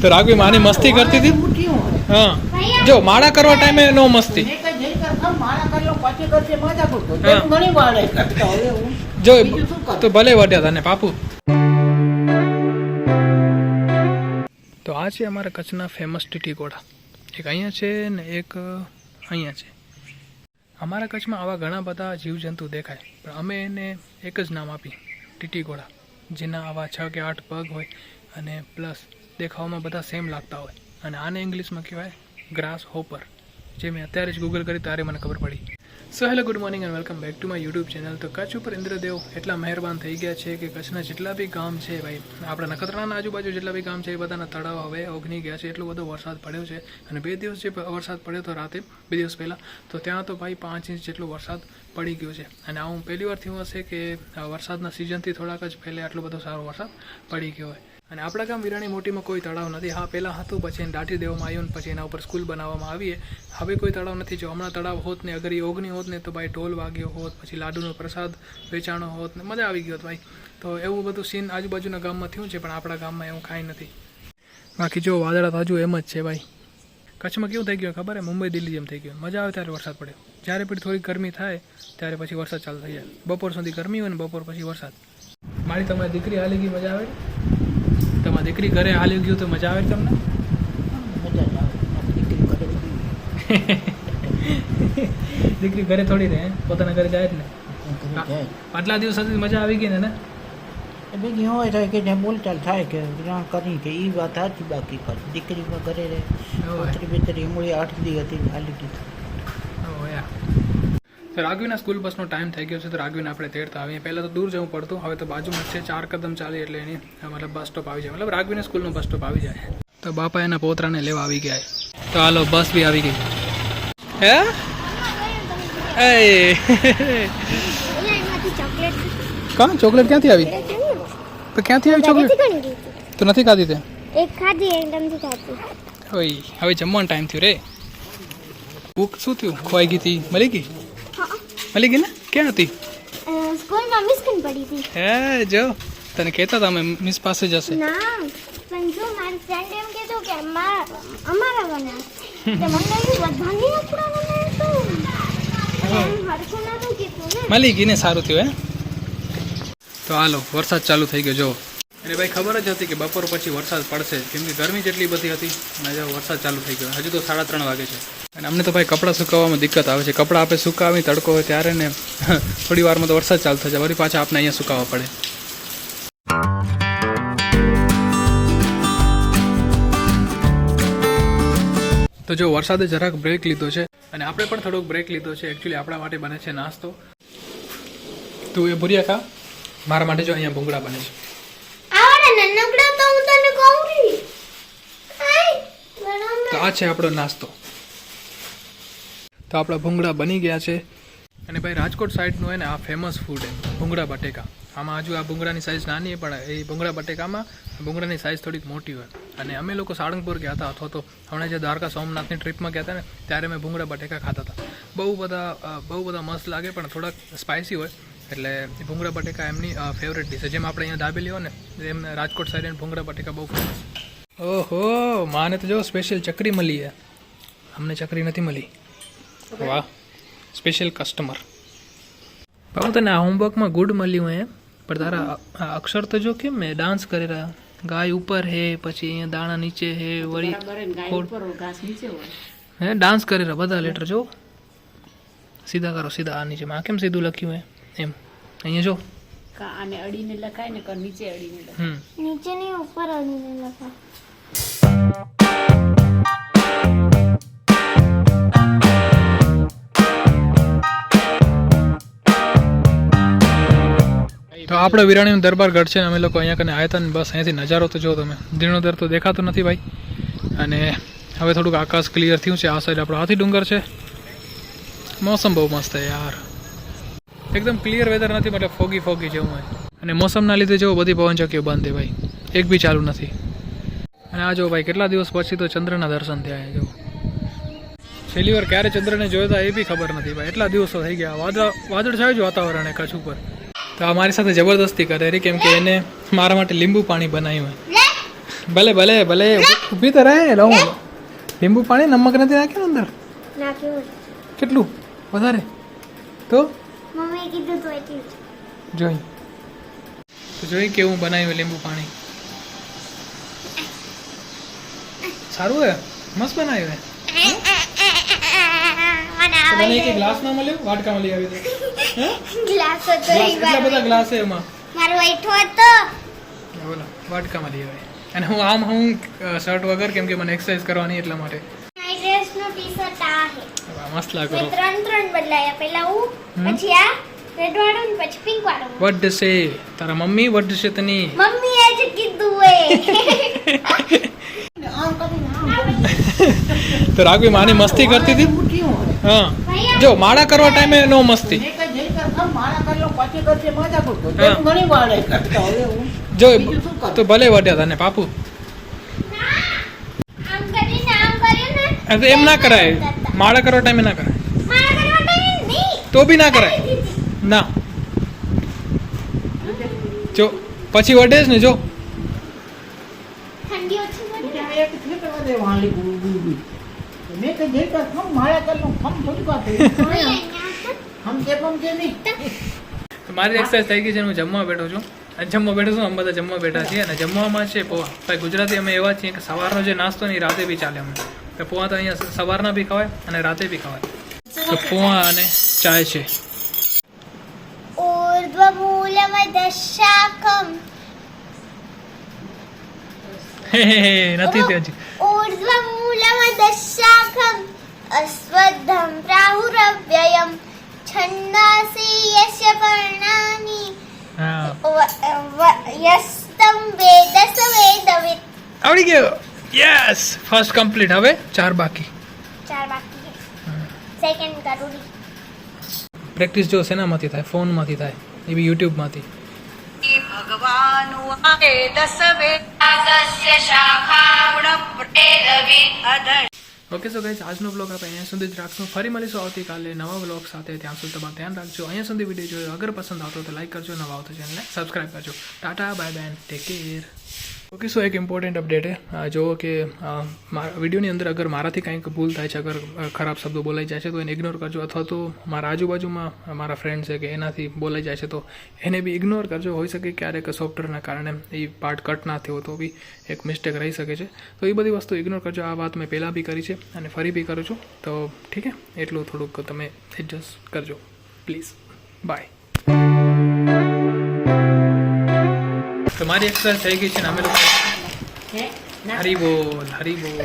તો રાઘવી માની મસ્તી કરતી હતી? હા. જો માળા કરવા ટાઈમે નો મસ્તી. જો? તો ભલે વટ્યા તને પાપુ. તો આ છે અમારા કચ્છના ફેમસ ટીટી ઘોડા એક અહીંયા છે ને એક અહીંયા છે. અમારા કચ્છમાં આવા ઘણા બધા જીવજંતુ દેખાય પણ અમે એને એક જ નામ આપી ટીટી ઘોડા જેના આવા છ કે આઠ પગ હોય અને પ્લસ દેખાવામાં બધા સેમ લાગતા હોય. અને આને ઇંગ્લિશમાં કહેવાય ગ્રાસ હોપર જે મેં અત્યારે જ ગૂગલ કરી ત્યારે મને ખબર પડી. So hello good morning and welcome back to my YouTube channel તો કચ્છ ઉપર ઇન્દ્રદેવ એટલા મહેરબાન થઈ ગયા છે કે કચ્છના જેટલા બી ગામ છે ભાઈ, આપણા નખત્રાના આજુબાજુ જેટલા બી ગામ છે એ બધાના તળાવ હવે ઓગની ગયા છે, એટલો બધો વરસાદ પડ્યો છે. અને બે દિવસ જે વરસાદ પડ્યો હતો રાતે, બે દિવસ પહેલાં, તો ત્યાં તો ભાઈ પાંચ ઇંચ જેટલો વરસાદ પડી ગયો છે. અને આ હું પહેલી વાર થયું હશે કે વરસાદના સિઝનથી થોડાક જ પહેલાં આટલો બધો સારો વરસાદ પડી ગયો હોય. અને આપણા ગામ વિરાણી મોટીમાં કોઈ તળાવ નથી. હા, પહેલાં હતું, પછી એને દાટી દેવામાં આવ્યું પછી એના ઉપર સ્કૂલ બનાવવામાં આવીએ. હવે કોઈ તળાવ નથી. જો હમણાં તળાવ હોત ને, અગર એ ઓગની હોત ને, તો ભાઈ ઢોલ વાગ્યો હોત, પછી લાડુનો પ્રસાદ વેચાણો હોત ને, મજા આવી હોત ભાઈ. તો એવું બધું સીન આજુબાજુના ગામમાં થયું છે, પણ આપણા ગામમાં એવું કાંઈ નથી. બાકી જો વાદળા તાજુ એમ જ છે ભાઈ. કચ્છમાં કેવું થઈ ગયું ખબર હે? મુંબઈ, દિલ્હી જેમ થઈ ગયું. મજા આવે ત્યારે વરસાદ પડે. જ્યારે પણ થોડી ગરમી થાય, ત્યારે પછી વરસાદ ચાલુ થઈ જાય. બપોર સુધી ગરમી હોય ને, બપોર પછી વરસાદ. મારી તમારી દીકરી હાલી ગઈ, મજા આવે? તમારી દીકરી ઘરે હાલી ગયું તો મજા આવે તમને? મજા આવે. દીકરી ઘરે દીકરી થોડી રહે પોતાના ઘરે જાય જ ને. આટલા દિવસ સુધી મજા આવી ગઈ ને ને? એ હોય થાય કે જ્યાં બોલચાલ થાય કે જ્યાં કરી કે એ વાત સાચી બાકી પર દીકરીમાં ઘરે રહે. ઉતરી બેતરી મૂળી આઠ દી હતી હાલી દીધું તો રાઘવીના સ્કૂલ બસનો ટાઈમ થઈ ગયો છે તો રાઘવીને આપણે તેડતા આવીએ. પહેલાં તો દૂર જવું પડતું હવે તો બાજુમાં છે ચાર કદમ ચાલી એટલે એની મતલબ બસ સ્ટોપ આવી જાય. મતલબ રાઘવીના સ્કૂલનો બસ સ્ટોપ આવી જાય. તો બાપા એના પોતરાને લેવા આવી ગયા. તો હાલો બસ બી આવી ગઈ. હે? એ. કોણ ચોકલેટ ક્યાંથી આવી? તો ક્યાંથી આવી ચોકલેટ તો નથી ખાધી તે એક ખાધી થી ખાધી. ઓય હવે જમવાનો ટાઈમ થયો રે. ભૂખ શું થયું? ખોવાઈ ગઈ હતી. મળી ગઈ? મળી ગઈ ને ક્યાં હતી સ્કૂલમાં મિસ મિસ્કન પડી હતી હે જો તને કહેતા તમે મિસ પાસે જશે ના પણ જો મારી ફ્રેન્ડ એમ કહેતો કે અમારા બના તે મને બધાની બના તો મળી ગઈ ને સારું થયું હે તો હાલો વરસાદ ચાલુ થઈ ગયો જો અરે ભાઈ, ખબર જ હતી કે બપોર પછી વરસાદ પડશે. કેમ કે ગરમી જેટલી બધી હતી અને જો વરસાદ ચાલુ થઈ ગયો. હજુ તો સાડા ત્રણ વાગે છે. અને અમને તો ભાઈ કપડાં સુકાવવામાં દિક્કત આવે છે. કપડાં આપણે સુકાવી, તડકો હોય ત્યારે ને થોડી વારમાં તો વરસાદ ચાલુ થશે વળી પાછા આપણે અહીંયા સુકાવવા પડે. તો જો વરસાદે જરાક બ્રેક લીધો છે, અને આપણે પણ થોડોક બ્રેક લીધો છે. એકચ્યુઅલી આપણા માટે બને છે નાસ્તો. તું એ ભૂરિયા ખા. મારા માટે જો અહીંયા ભૂંગળા બને છે આવડે નાનકડા તો હું તને કહું રી ખાઈ તો આ છે આપણો નાસ્તો. તો આપણા ભૂંગળા બની ગયા છે. અને ભાઈ રાજકોટ સાઈડનું હોય ને, આ ફેમસ ફૂડ એમ, ભૂંગળા બટેકા. આમાં હજુ આ ભૂંગળાની સાઇઝ નાની પણ એ ભૂંગળા બટેકામાં ભૂંગળાની સાઇઝ થોડીક મોટી હોય. અને અમે લોકો સાળંગપુર ગયા હતા, અથવા તો હમણાં જે દ્વારકા સોમનાથની ટ્રીપમાં ગયા હતા ને, ત્યારે અમે ભૂંગળા બટેકા ખાતા હતા. બહુ બધા બહુ બધા મસ્ત લાગે, પણ થોડાક સ્પાઇસી હોય. એટલે ભૂંગળા બટેકા એમની ફેવરેટ ડિશ જેમ આપણે અહીંયા દાબેલી હોય ને, એમ રાજકોટ સાઈડ ભૂંગળા બટેકા બહુ ફેમસ ઓહો માને તો જો સ્પેશિયલ ચકરી મળી છે. અમને ચકરી નથી મળી. વાહ સ્પેશિયલ કસ્ટમર બાબુ તને આ હોમવર્કમાં ગુડ મળ્યું એમ પણ તારા અક્ષર તો જો કેમ મેં ડાન્સ કરી રહ્યા. ગાય ઉપર હે પછી અહીંયા દાણા નીચે હે વળી હે ડાન્સ કરી રહ્યા બધા લેટર જો. સીધા કરો સીધા આ નીચે આ કેમ સીધું લખ્યું હે? એમ. અહીંયા જો. આને અડીને લખાય ને કા નીચે અડીને લખાય? નીચે નહીં ઉપર અડીને લખા તો આપણે વિરાણીનું દરબાર ગઢ છે અમે લોકો અહીંયા કને આવ્યા હતા ને બસ અહીંયાથી નજારો તો જો તમે. જીર્ણોદર તો દેખાતો નથી ભાઈ. અને હવે થોડુંક આકાશ ક્લિયર થયું છે. આ સાઈડ આપણો હાથી ડુંગર છે. મોસમ બહુ મસ્ત છે યાર. એકદમ ક્લિયર વેધર નથી, મતલબ ફોગી ફોગી જેવું હોય. અને મોસમના લીધે જો બધી પવન ચક્કીઓ બંધ છે ભાઈ. એક બી ચાલુ નથી. આ જો ભાઈ કેટલા દિવસ પછી તો ચંદ્રના દર્શન થયા જો. છેલ્લી વાર ક્યારે ચંદ્રને જોયો હતા એ બી ખબર નથી ભાઈ. એટલા દિવસો થઈ ગયા. વાદળ વાદળ છાયું છે વાતાવરણ કચ્છ ઉપર. તો આ મારી સાથે જબરદસ્તી કરે રે કેમ કે એને મારા માટે લીંબુ પાણી બનાવ્યું ભલે ભલે ભલે. ઊભી તો રહે લઉં લીંબુ પાણી નમક નથી નાખ્યું અંદર? કેટલું? વધારે? તો? મમ્મીએ કીધું તો જોઈ. તો જોઈ કેવું બનાવ્યું લીંબુ પાણી. સારું હે? મસ્ત બનાવ્યું હે? મને એક ગ્લાસ ના મળ્યો વાટકામાં લઈ આવી દે ગ્લાસ હતો એટલા બધા ગ્લાસ છે એમાં. મારો બેઠો હતો. બોલો વાટકામાં લઈ આવે. અને હું આમ હું શર્ટ વગર કેમ કે મને એક્સરસાઇઝ કરવાની એટલા માટે. મસ્ત લાગો ત્રણ ત્રણ બદલાયા. પહેલા હું પછી આ રેડ વાળો ને પછી પિંક વાળો. વડ છે. તારા મમ્મી વડ છે તની. મમ્મીએ જ કીધું એ. આમ. તો રાગવી માની મસ્તી કરતી હતી? હા. જો માળા કરવા ટાઈમે નો મસ્તી. જો? તો ભલે પાપુ. આમ કર્યું ને? તો એમ ના કરાય. માળા કરવા ટાઈમે ના કરાય. મારા કરવા ટાઈમ નહીં. તો બી ના કરાય. ના. જો પછી વડે જ ને જો ઠંડી ઓછી એટલે પડી મેં એક તે વાલી ગુગી મેં તો જે તો હમ મારા કર લઉં હમ થોડી હમ કે પમ કે નહીં મારી એક્સરસાઇઝ થઈ ગઈ છે હું જમવા બેઠો છું. અને જમવા બેઠો છું અમે બધા જમવા બેઠા છીએ. અને જમવામાં છે પોવા. ભાઈ ગુજરાતી અમે એવા છીએ કે સવારનો જે નાસ્તો નહીં રાતે બી ચાલે અમે તો પોવા તો અહીંયા સવારના બી ખવાય અને રાતે બી ખવાય. તો પોવા અને ચાય છે. નથી ત્યાં હજી ऊर्ध्वमूलमदशाकम् अस्वद्धं प्राहुरव्ययं छन्दासि यस्य पर्णानि હા व- व- यस्तं वेद स वेदवित् આવડી ગયો યસ ફર્સ્ટ કમ્પ્લીટ હવે ચાર બાકી ચાર બાકી સેકન્ડ કરું પ્રેક્ટિસ જો શેનામાંથી થાય ફોનમાંથી થાય એ બી યુટ્યુબમાંથી भगवानुवादे ઓકે સો ગાઈઝ આજનો બ્લોગ આપણે અહીંયા સુધી જ રાખશું ફરી મળીશું આવતીકાલે નવા બ્લોગ સાથે ત્યાં સુધી તમારે ધ્યાન રાખજો અહીંયા સુધી વીડિયો જોયો અગર પસંદ આવતો તો લાઈક કરજો નવા આવતો ચેનલને સબસ્ક્રાઈબ કરજો ટાટા બાય બેન ટેક કેર ઓકે સો એક ઇમ્પોર્ટન્ટ અપડેટ હે જો કે વિડીયોની અંદર અગર મારાથી કંઈક ભૂલ થાય છે, અગર ખરાબ શબ્દો બોલાઈ જાય છે, તો એને ઇગ્નોર કરજો. અથવા તો મારા આજુબાજુમાં મારા ફ્રેન્ડ છે કે એનાથી બોલાઈ જાય છે, તો એને બી ઇગ્નોર કરજો. હોઈ શકે ક્યારેક સોફ્ટવેરના કારણે એ પાર્ટ કટ ના થયો તો બી એક મિસ્ટેક રહી શકે છે. તો એ બધી વસ્તુ ઇગ્નોર કરજો. આ વાત મેં પહેલાં બી કરી છે અને ફરી બી કરું છું. તો ઠીક છે એટલું થોડુંક તમે એડજસ્ટ કરજો. પ્લીઝ બાય તમારી એક્સરસાઇઝ થઈ ગઈ છે ને અમે લોકો હરી બોલ હરી બોલ